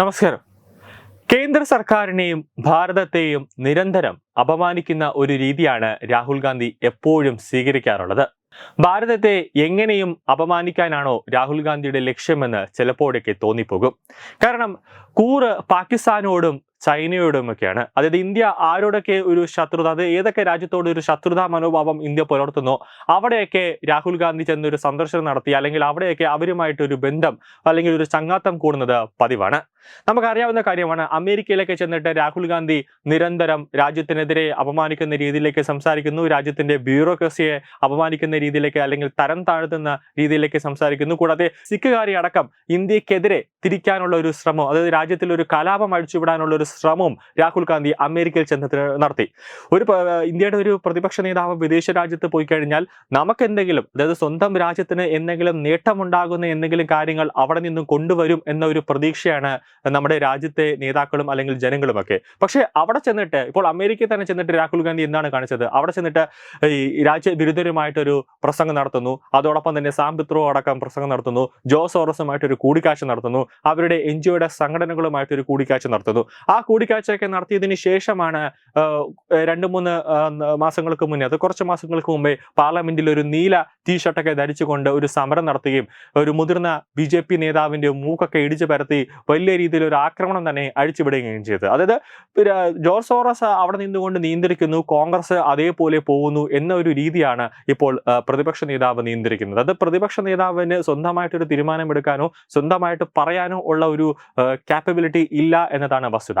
നമസ്കാരം. കേന്ദ്ര സർക്കാരിനെയും ഭാരതത്തെയും നിരന്തരം അപമാനിക്കുന്ന ഒരു രീതിയാണ് രാഹുൽ ഗാന്ധി എപ്പോഴും സ്വീകരിക്കാറുള്ളത്. ഭാരതത്തെ എങ്ങനെയും അപമാനിക്കാനാണോ രാഹുൽ ഗാന്ധിയുടെ ലക്ഷ്യമെന്ന് ചിലപ്പോഴൊക്കെ തോന്നിപ്പോകും. കാരണം കൂറ് പാകിസ്ഥാനോടും ചൈനയോടുമൊക്കെയാണ് അതായത് ഇന്ത്യ ആരോടൊക്കെ ഒരു ശത്രുത അത് ഏതൊക്കെ രാജ്യത്തോട് ഒരു ശത്രുതാ മനോഭാവം ഇന്ത്യ പുലർത്തുന്നോ അവിടെയൊക്കെ രാഹുൽ ഗാന്ധി ചെന്നൊരു സന്ദർശനം നടത്തി അല്ലെങ്കിൽ അവിടെയൊക്കെ അവരുമായിട്ട് ഒരു ബന്ധം അല്ലെങ്കിൽ ഒരു ചങ്ങാത്തം കൂടുന്നത് പതിവാണ്. നമുക്കറിയാവുന്ന കാര്യമാണ് അമേരിക്കയിലൊക്കെ ചെന്നിട്ട് രാഹുൽ ഗാന്ധി നിരന്തരം രാജ്യത്തിനെതിരെ അപമാനിക്കുന്ന രീതിയിലേക്ക് സംസാരിക്കുന്നു രാജ്യത്തിന്റെ ബ്യൂറോക്രസിയെ അപമാനിക്കുന്ന രീതിയിലേക്ക് അല്ലെങ്കിൽ തരം താഴ്ത്തുന്ന രീതിയിലേക്ക് സംസാരിക്കുന്നു. കൂടാതെ സിഖുകാരി അടക്കം ഇന്ത്യക്കെതിരെ തിരിക്കാനുള്ള ഒരു ശ്രമം അതായത് രാജ്യത്തിൽ ഒരു കലാപം അഴിച്ചുവിടാനുള്ള ഒരു ശ്രമവും രാഹുൽ ഗാന്ധി അമേരിക്കയിൽ ചെന്ന് നടത്തി. ഒരു ഇന്ത്യയുടെ ഒരു പ്രതിപക്ഷ നേതാവ് വിദേശ രാജ്യത്ത് പോയി കഴിഞ്ഞാൽ നമുക്ക് എന്തെങ്കിലും അതായത് സ്വന്തം രാജ്യത്തിന് എന്തെങ്കിലും നേട്ടമുണ്ടാകുന്ന എന്തെങ്കിലും കാര്യങ്ങൾ അവിടെ നിന്നും കൊണ്ടുവരും എന്ന ഒരു പ്രതീക്ഷയാണ് നമ്മുടെ രാജ്യത്തെ നേതാക്കളും അല്ലെങ്കിൽ ജനങ്ങളുമൊക്കെ. പക്ഷേ അവിടെ ചെന്നിട്ട് ഇപ്പോൾ അമേരിക്കയിൽ തന്നെ ചെന്നിട്ട് രാഹുൽ ഗാന്ധി എന്താണ് കാണിച്ചത്? അവിടെ ചെന്നിട്ട് ഈ രാജ്യവിരുദ്ധരുമായിട്ടൊരു പ്രസംഗം നടത്തുന്നു. അതോടൊപ്പം തന്നെ സാം പിത്രോ അടക്കം പ്രസംഗം നടത്തുന്നു. ജോസ് ഓറസുമായിട്ടൊരു കൂടിക്കാഴ്ച നടത്തുന്നു. അവരുടെ എൻ ജിഒയുടെ സംഘടനകളുമായിട്ടൊരു കൂടിക്കാഴ്ച നടത്തുന്നു. ആ കൂടിക്കാഴ്ചയൊക്കെ നടത്തിയതിന് ശേഷമാണ് രണ്ട് മൂന്ന് മാസങ്ങൾക്ക് മുന്നേ അത് കുറച്ച് മാസങ്ങൾക്ക് മുമ്പേ പാർലമെന്റിൽ ഒരു നീല ടീഷർട്ടൊക്കെ ധരിച്ചുകൊണ്ട് ഒരു സമരം നടത്തുകയും ഒരു മുതിർന്ന ബി ജെ പി നേതാവിന്റെ മൂക്കൊക്കെ ഇടിച്ചു പരത്തി വലിയ രീതിയിൽ ഒരു ആക്രമണം തന്നെ അഴിച്ചുവിടുകയും ചെയ്തത് അതായത് ജോർജ് സോറസ് അവിടെ നിന്നുകൊണ്ട് നിയന്ത്രിക്കുന്നു കോൺഗ്രസ് അതേപോലെ പോകുന്നു എന്ന ഒരു രീതിയാണ് ഇപ്പോൾ പ്രതിപക്ഷ നേതാവ് നിയന്ത്രിക്കുന്നത്. അത് പ്രതിപക്ഷ നേതാവിന് സ്വന്തമായിട്ടൊരു തീരുമാനമെടുക്കാനോ സ്വന്തമായിട്ട് പറയാനോ ഉള്ള ഒരു കാപ്പബിലിറ്റി ഇല്ല എന്നതാണ് വസ്തുത.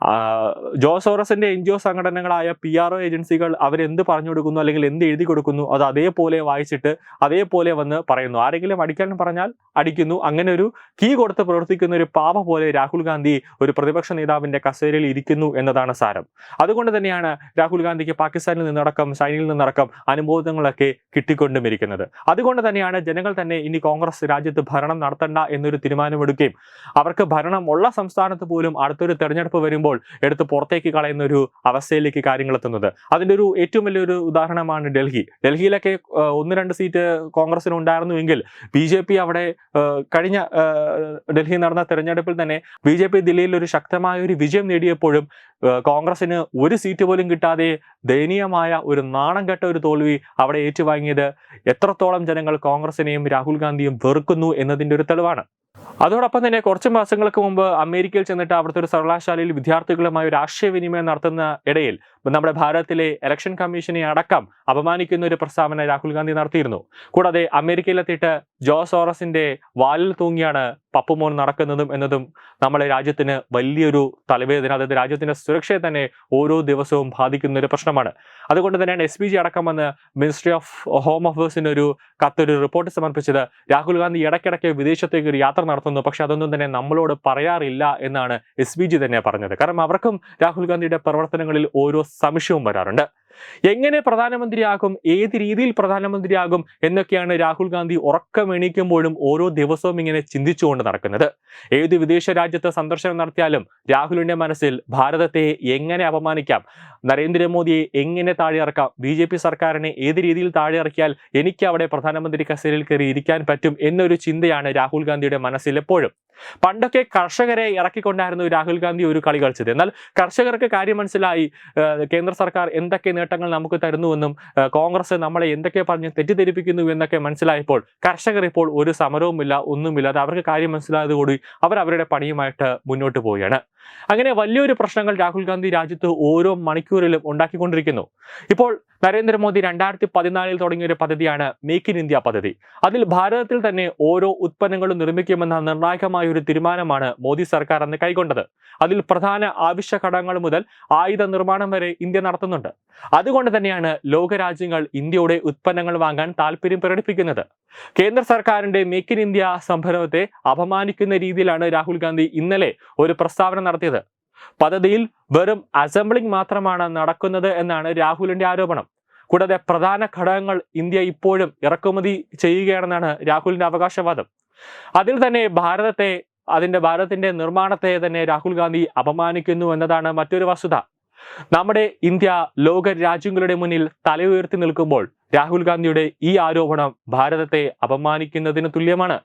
ആ, ജോ സോറസിന്റെ എൻ ജി ഒ സംഘടനകളായ പി ആർ ഒ ഏജൻസികൾ അവരെന്ത് പറഞ്ഞു കൊടുക്കുന്നു അല്ലെങ്കിൽ എന്ത് എഴുതി കൊടുക്കുന്നു അത് അതേപോലെ വായിച്ചിട്ട് അതേപോലെ വന്ന് പറയുന്നു. ആരെങ്കിലും അടിക്കാൻ പറഞ്ഞാൽ അടിക്കുന്നു. അങ്ങനെ ഒരു കീ കൊടുത്ത് പ്രവർത്തിക്കുന്ന ഒരു പാവ പോലെ രാഹുൽ ഗാന്ധി ഒരു പ്രതിപക്ഷ നേതാവിന്റെ കസേരയിൽ ഇരിക്കുന്നു എന്നതാണ് സാരം. അതുകൊണ്ട് തന്നെയാണ് രാഹുൽ ഗാന്ധിക്ക് പാകിസ്ഥാനിൽ നിന്നടക്കം ചൈനയിൽ നിന്നടക്കം അനുബോധങ്ങളൊക്കെ കിട്ടിക്കൊണ്ടും ഇരിക്കുന്നത് അതുകൊണ്ട് തന്നെയാണ് ജനങ്ങൾ തന്നെ ഇനി കോൺഗ്രസ് രാജ്യത്ത് ഭരണം നടത്തണ്ട എന്നൊരു തീരുമാനമെടുക്കുകയും അവർക്ക് ഭരണം ഉള്ള സംസ്ഥാനത്ത് പോലും അടുത്തൊരു തെരഞ്ഞെടുപ്പ് വരുമ്പോൾ എടുത്ത് പുറത്തേക്ക് കളയുന്ന ഒരു അവസ്ഥയിലേക്ക് കാര്യങ്ങൾ എത്തുന്നത് അതിന്റെ ഒരു ഏറ്റവും വലിയൊരു ഉദാഹരണമാണ് ഡൽഹി. ഡൽഹിയിലൊക്കെ ഒന്ന് രണ്ട് സീറ്റ് കോൺഗ്രസിന് ഉണ്ടായിരുന്നുവെങ്കിൽ ബി ജെ പി അവിടെ കഴിഞ്ഞ ഡൽഹിയിൽ ഡൽഹി നടന്ന തെരഞ്ഞെടുപ്പിൽ തന്നെ ബി ജെ പി ദില്ലിയിൽ ഒരു ശക്തമായ ഒരു വിജയം നേടിയപ്പോഴും കോൺഗ്രസിന് ഒരു സീറ്റ് പോലും കിട്ടാതെ ദയനീയമായ ഒരു നാണം കെട്ട ഒരു തോൽവി അവിടെ ഏറ്റുവാങ്ങിയത് എത്രത്തോളം ജനങ്ങൾ കോൺഗ്രസിനെയും രാഹുൽ ഗാന്ധിയും വെറുക്കുന്നു എന്നതിന്റെ ഒരു തെളിവാണ്. അതോടൊപ്പം തന്നെ കുറച്ച് മാസങ്ങൾക്ക് മുമ്പ് അമേരിക്കയിൽ ചെന്നിട്ട് അവിടുത്തെ ഒരു സർവകലാശാലയിൽ വിദ്യാർത്ഥികളുമായി ഒരു ആശയവിനിമയം നടത്തുന്ന ഇടയിൽ നമ്മുടെ ഭാരതത്തിലെ ഇലക്ഷൻ കമ്മീഷനെ അടക്കം അപമാനിക്കുന്ന ഒരു പ്രസ്താവന രാഹുൽ ഗാന്ധി നടത്തിയിരുന്നു. കൂടാതെ അമേരിക്കയിലെത്തിയിട്ട് ജോ സോറസിന്റെ വാലിൽ തൂങ്ങിയാണ് പപ്പുമോൻ നടക്കുന്നതും എന്നതും നമ്മളെ രാജ്യത്തിന് വലിയൊരു തലവേദന അതായത് രാജ്യത്തിന്റെ സുരക്ഷയെ തന്നെ ഓരോ ദിവസവും ബാധിക്കുന്ന ഒരു പ്രശ്നമാണ്. അതുകൊണ്ട് തന്നെയാണ് എസ് പി ജി അടക്കം വന്ന് മിനിസ്ട്രി ഓഫ് ഹോം അഫേഴ്സിന് ഒരു കത്തൊരു റിപ്പോർട്ട് സമർപ്പിച്ചത്. രാഹുൽ ഗാന്ധി ഇടയ്ക്കിടയ്ക്ക് വിദേശത്തേക്ക് ഒരു യാത്ര നടത്തുന്നു. പക്ഷെ അതൊന്നും തന്നെ നമ്മളോട് പറയാറില്ല എന്നാണ് എസ് പി ജി തന്നെ പറഞ്ഞത്. കാരണം അവർക്കും രാഹുൽ ഗാന്ധിയുടെ പ്രവർത്തനങ്ങളിൽ ഓരോ സംശയവും വരാറുണ്ട്. എങ്ങനെ പ്രധാനമന്ത്രിയാകും? ഏത് രീതിയിൽ പ്രധാനമന്ത്രിയാകും? എന്നൊക്കെയാണ് രാഹുൽ ഗാന്ധി ഉറക്കമെണീക്കുമ്പോഴും ഓരോ ദിവസവും ഇങ്ങനെ ചിന്തിച്ചുകൊണ്ട് നടക്കുന്നത്. ഏത് വിദേശ രാജ്യത്ത് സന്ദർശനം നടത്തിയാലും രാഹുലിന്റെ മനസ്സിൽ ഭാരതത്തെ എങ്ങനെ അപമാനിക്കാം? നരേന്ദ്രമോദിയെ എങ്ങനെ താഴെ ഇറക്കാം ബി ജെ പി സർക്കാരിനെ ഏത് രീതിയിൽ താഴെ ഇറക്കിയാൽ എനിക്ക് അവിടെ പ്രധാനമന്ത്രി കസേരയിൽ കയറി ഇരിക്കാൻ പറ്റും എന്നൊരു ചിന്തയാണ് രാഹുൽ ഗാന്ധിയുടെ മനസ്സിൽ എപ്പോഴും. പണ്ടൊക്കെ കർഷകരെ ഇറക്കിക്കൊണ്ടായിരുന്നു രാഹുൽ ഗാന്ധി ഒരു കളി കളിച്ചത്. എന്നാൽ കർഷകർക്ക് കാര്യം മനസ്സിലായി. കേന്ദ്ര സർക്കാർ എന്തൊക്കെ നേട്ടങ്ങൾ നമുക്ക് തരുന്നുവെന്നും കോൺഗ്രസ് നമ്മളെ എന്തൊക്കെ പറഞ്ഞ് തെറ്റിദ്ധരിപ്പിക്കുന്നു എന്നൊക്കെ മനസ്സിലായപ്പോൾ കർഷകർ ഇപ്പോൾ ഒരു സമരവുമില്ല ഒന്നുമില്ല. അത് അവർക്ക് കാര്യം മനസ്സിലായതുകൂടി അവർ അവരുടെ പണിയുമായിട്ട് മുന്നോട്ട് പോവുകയാണ്. അങ്ങനെ വലിയൊരു പ്രശ്നങ്ങൾ രാഹുൽ ഗാന്ധി രാജ്യത്ത് ഓരോ മണിക്കൂറിലും ഉണ്ടാക്കിക്കൊണ്ടിരിക്കുന്നു. ഇപ്പോൾ നരേന്ദ്രമോദി രണ്ടായിരത്തി പതിനാലിൽ തുടങ്ങിയ ഒരു പദ്ധതിയാണ് മേക്ക് ഇൻ ഇന്ത്യ പദ്ധതി. അതിൽ ഭാരതത്തിൽ തന്നെ ഓരോ ഉത്പന്നങ്ങളും നിർമ്മിക്കുമെന്ന നിർണായകമായ ഒരു തീരുമാനമാണ് മോദി സർക്കാർ അന്ന് കൈക്കൊണ്ടത്. അതിൽ പ്രധാന ആവശ്യ ഘടകങ്ങൾ മുതൽ ആയുധ നിർമ്മാണം വരെ ഇന്ത്യ നടത്തുന്നുണ്ട്. അതുകൊണ്ട് തന്നെയാണ് ലോകരാജ്യങ്ങൾ ഇന്ത്യയുടെ ഉത്പന്നങ്ങൾ വാങ്ങാൻ താല്പര്യം പ്രകടിപ്പിക്കുന്നത്. കേന്ദ്ര സർക്കാരിന്റെ മേക്ക് ഇൻ ഇന്ത്യ സംരംഭത്തെ അപമാനിക്കുന്ന രീതിയിലാണ് രാഹുൽ ഗാന്ധി ഇന്നലെ ഒരു പ്രസ്താവന നടത്തിയത്. പദ്ധതിയിൽ വെറും അസംബ്ലിംഗ് മാത്രമാണ് നടക്കുന്നത് എന്നാണ് രാഹുലിന്റെ ആരോപണം. കൂടാതെ പ്രധാന ഘടകങ്ങൾ ഇന്ത്യ ഇപ്പോഴും ഇറക്കുമതി ചെയ്യുകയാണെന്നാണ് രാഹുലിന്റെ അവകാശവാദം. അതിൽ തന്നെ ഭാരതത്തെ അതിന്റെ ഭാരതത്തിന്റെ നിർമ്മാണത്തെ തന്നെ രാഹുൽ ഗാന്ധി അപമാനിക്കുന്നു എന്നതാണ് മറ്റൊരു വസ്തുത. നമ്മുടെ ഇന്ത്യ ലോക രാജ്യങ്ങളുടെ മുന്നിൽ തല ഉയർത്തി നിൽക്കുമ്പോൾ രാഹുൽ ഗാന്ധിയുടെ ഈ ആരോപണം ഭാരതത്തെ അപമാനിക്കുന്നതിന് തുല്യമാണ്.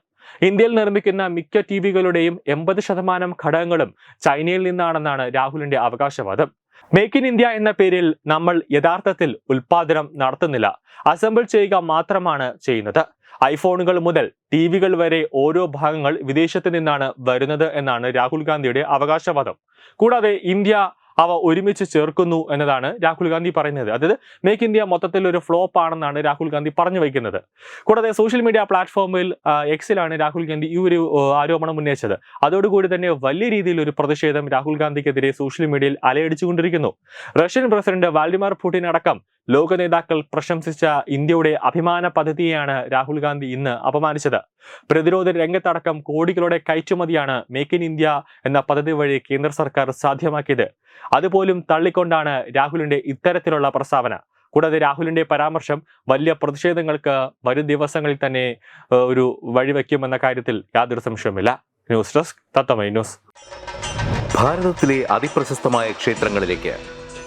ഇന്ത്യയിൽ നിർമ്മിക്കുന്ന മിക്ക ടി വികളുടെയും എൺപത് ശതമാനം ഘടകങ്ങളും ചൈനയിൽ നിന്നാണെന്നാണ് രാഹുലിന്റെ അവകാശവാദം. മേക്ക് ഇൻ ഇന്ത്യ എന്ന പേരിൽ നമ്മൾ യഥാർത്ഥത്തിൽ ഉൽപാദനം നടത്തുന്നില്ല. അസംബിൾ ചെയ്യുക മാത്രമാണ് ചെയ്യുന്നത്. ഐഫോണുകൾ മുതൽ ടി വികൾ വരെ ഓരോ ഭാഗങ്ങൾ വിദേശത്ത് നിന്നാണ് വരുന്നത് എന്നാണ് രാഹുൽ ഗാന്ധിയുടെ അവകാശവാദം. കൂടാതെ ഇന്ത്യ അവ ഒരുമിച്ച് ചേർക്കുന്നു എന്നതാണ് രാഹുൽ ഗാന്ധി പറയുന്നത്. അതായത് മേക്ക് ഇന്ത്യ മൊത്തത്തിൽ ഒരു ഫ്ലോപ്പ് ആണെന്നാണ് രാഹുൽ ഗാന്ധി പറഞ്ഞു വയ്ക്കുന്നത് കൂടാതെ സോഷ്യൽ മീഡിയ പ്ലാറ്റ്ഫോമിൽ എക്സിലാണ് രാഹുൽ ഗാന്ധി ഈ ഒരു ആരോപണം ഉന്നയിച്ചത്. അതോടുകൂടി തന്നെ വലിയ രീതിയിൽ ഒരു പ്രതിഷേധം രാഹുൽ ഗാന്ധിക്കെതിരെ സോഷ്യൽ മീഡിയയിൽ അലയടിച്ചുകൊണ്ടിരിക്കുന്നു. റഷ്യൻ പ്രസിഡന്റ് വാൾഡിമാർ പുടിൻ അടക്കം ലോക നേതാക്കൾ പ്രശംസിച്ച ഇന്ത്യയുടെ അഭിമാന പദ്ധതിയെയാണ് രാഹുൽ ഗാന്ധി ഇന്ന് അപമാനിച്ചത്. പ്രതിരോധ രംഗത്തടക്കം കോടികളുടെ കയറ്റുമതിയാണ് മേക്ക് ഇൻ ഇന്ത്യ എന്ന പദ്ധതി വഴി കേന്ദ്ര സർക്കാർ സാധ്യമാക്കിയത്. അതുപോലും തള്ളിക്കൊണ്ടാണ് രാഹുലിന്റെ ഇത്തരത്തിലുള്ള പ്രസ്താവന. കൂടാതെ രാഹുലിന്റെ പരാമർശം വലിയ പ്രതിഷേധങ്ങൾക്ക് വരും ദിവസങ്ങളിൽ തന്നെ ഒരു വഴിവെക്കുമെന്ന കാര്യത്തിൽ യാതൊരു സംശയവുമില്ല. ന്യൂസ് ഡെസ്ക് തത്തമൈ ന്യൂസ്. ഭാരതത്തിലെ അതിപ്രശസ്തമായ ക്ഷേത്രങ്ങളിലേക്ക്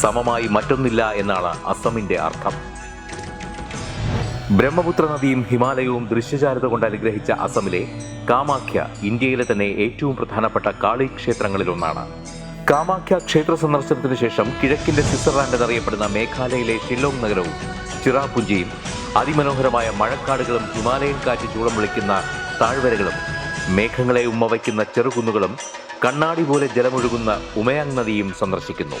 സമമായി മറ്റൊന്നില്ല എന്നാണ് അസമിന്റെ അർത്ഥം. ബ്രഹ്മപുത്ര നദിയും ഹിമാലയവും ദൃശ്യചാരുത കൊണ്ട് അനുഗ്രഹിച്ച അസമിലെ കാമാഖ്യ ഇന്ത്യയിലെ തന്നെ ഏറ്റവും പ്രധാനപ്പെട്ട കാളി ക്ഷേത്രങ്ങളിലൊന്നാണ് കാമാഖ്യ ക്ഷേത്ര സന്ദർശനത്തിന് ശേഷം കിഴക്കിന്റെ സ്വിറ്റ്സർലാൻഡ് എന്നറിയപ്പെടുന്ന മേഘാലയയിലെ ഷില്ലോങ് നഗരവും ചിറാപുഞ്ചിയും അതിമനോഹരമായ മഴക്കാടുകളും ഹിമാലയൻ കാറ്റ് ചൂളം വിളിക്കുന്ന താഴ്വരകളും മേഘങ്ങളെ ഉമ്മ വയ്ക്കുന്ന ചെറുകുന്നുകളും കണ്ണാടി പോലെ ജലമൊഴുകുന്ന ഉമയാങ് നദിയും സന്ദർശിക്കുന്നു.